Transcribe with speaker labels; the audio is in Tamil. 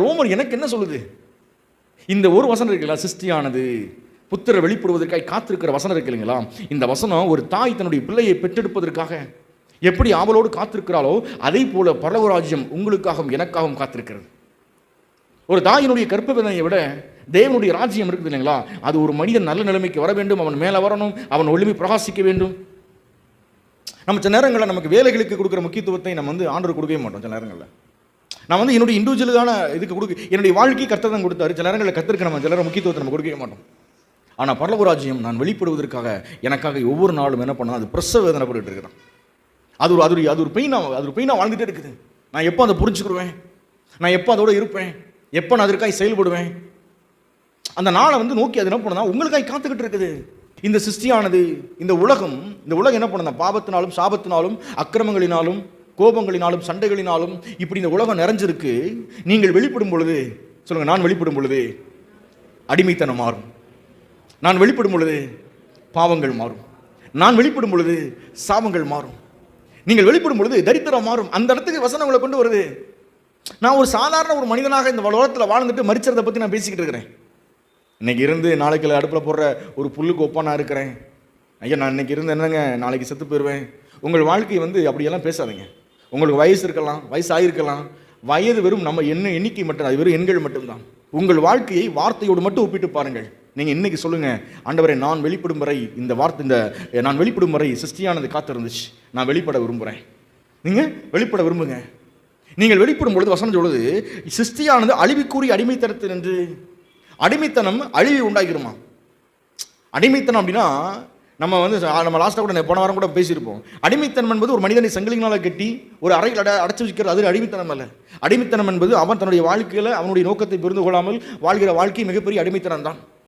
Speaker 1: ரோமர் எனக்கு என்ன சொல்லுது? இந்த ஒரு வசனம் இருக்குல்ல சிருஷ்டியானது. புத்திர வெளிப்படுவதற்காக காத்திருக்கிற வசனம் இருக்கு இல்லைங்களா? இந்த வசனம் ஒரு தாய் தன்னுடைய பிள்ளையை பெற்றெடுப்பதற்காக எப்படி ஆவலோடு காத்திருக்கிறாளோ அதே போல பரவராஜ்யம் உங்களுக்காகவும் எனக்காகவும் காத்திருக்கிறது. ஒரு தாயினுடைய கற்பவேதனையை விட தேவனுடைய ராஜ்யம் இருக்குது இல்லைங்களா? அது ஒரு மனிதன் நல்ல நிலைமைக்கு வர வேண்டும் அவன் மேலே வரணும் அவன் ஒளிமை பிரகாசிக்க வேண்டும். நம்ம சில நேரங்களில் நமக்கு வேலைகளுக்கு கொடுக்குற முக்கியத்துவத்தை நம்ம வந்து ஆண்டர் கொடுக்கவே மாட்டோம் சில நேரங்களில். நான் வந்து என்னுடைய இண்டிவிஜுவலுக்கான இதுக்கு கொடுக்க என்னுடைய வாழ்க்கை கர்த்தர் தான் கொடுத்தாரு. சில நேரங்களில் கத்திருக்க நம்ம சிலர முக்கியத்துவத்தை நம்ம கொடுக்கவே மாட்டோம். ஆனால் பரலவராஜ்யம் நான் வெளிப்படுவதற்காக எனக்காக ஒவ்வொரு நாளும் என்ன பண்ணால் அது பிரசவ வேதனைப்பட்டு இருக்கிறான். அது ஒரு அது ஒரு அது ஒரு பெயினாக அது ஒரு பெயினாக வாழ்ந்துட்டே இருக்குது. நான் எப்போ அதை புரிஞ்சுக்கிடுவேன்? நான் எப்போ அதோட இருப்பேன்? எப்போ நான் அதற்காக செயல்படுவேன்? அந்த நாளை வந்து நோக்கி அது என்ன பண்ணால் உங்களுக்காக காத்துக்கிட்டு இருக்குது. இந்த சிருஷ்டியானது இந்த உலகம் இந்த உலகம் என்ன பண்ணுதான் பாவத்தினாலும் சாபத்தினாலும் அக்கிரமங்களினாலும் கோபங்களினாலும் சண்டைகளினாலும் இப்படி இந்த உலகம் நிறைஞ்சிருக்கு. நீங்கள் வெளிப்படும் பொழுது சொல்லுங்க நான் வெளிப்படும் பொழுது அடிமைத்தனம் மாறும். நான் வெளிப்படும் பொழுது பாவங்கள் மாறும். நான் வெளிப்படும் பொழுது சாபங்கள் மாறும். நீங்கள் வெளிப்படும் பொழுது தரித்திரம் மாறும். அந்த இடத்துக்கு வசனம் உங்களை கொண்டு வருது. நான் ஒரு சாதாரண ஒரு மனிதனாக இந்த உலகத்தில் வாழ்ந்துட்டு மறிச்சதை பற்றி நான் பேசிக்கிட்டு இருக்கிறேன். இன்னைக்கு இருந்து நாளைக்கு அடுப்பில் போடுற ஒரு புல்லுக்கு ஒப்பா நான் இருக்கிறேன். ஐயா நான் இன்னைக்கு இருந்து என்னங்க நாளைக்கு செத்து போயிடுவேன் உங்கள் வாழ்க்கை வந்து அப்படியெல்லாம் பேசாதீங்க. உங்களுக்கு வயசு இருக்கலாம் வயசாகிருக்கலாம் வயது வெறும் நம்ம என்ன எண்ணிக்கை மட்டும் அது வெறும் எண்கள் மட்டும்தான். உங்கள் வாழ்க்கையை வார்த்தையோடு மட்டும் ஒப்பிட்டு பாருங்கள். நீங்கள் இன்னைக்கு சொல்லுங்கள் ஆண்டவரை நான் வெளிப்படும் வரை இந்த வார்த்தை இந்த நான் வெளிப்படும் வரை சிருஷ்டியானது காத்திருந்துச்சு. நான் வெளிப்பட விரும்புகிறேன் நீங்கள் வெளிப்பட விரும்புங்க. நீங்கள் வெளிப்படும் பொழுது வசனம் சொல்வது சிருஷ்டியானது அழிவுக்கூறி அடிமைத்தனத்தில் என்று அடிமைத்தனம் அழிவை உண்டாகிருமா அடிமைத்தனம் அப்படின்னா நம்ம வந்து நம்ம லாஸ்ட்டாக கூட போன வாரம் கூட பேசியிருப்போம். அடிமைத்தனம் என்பது ஒரு மனிதனை சங்கிலினால் கட்டி ஒரு அறையில் அட அடைச்சி வைக்கிறது அது அடிமைத்தனம் அல்ல. அடிமைத்தனம் என்பது அவன் தன்னுடைய வாழ்க்கையில் அவனுடைய நோக்கத்தை புரிந்து கொள்ளாமல் வாழ்கிற வாழ்க்கை மிகப்பெரிய அடிமைத்தனம் தான்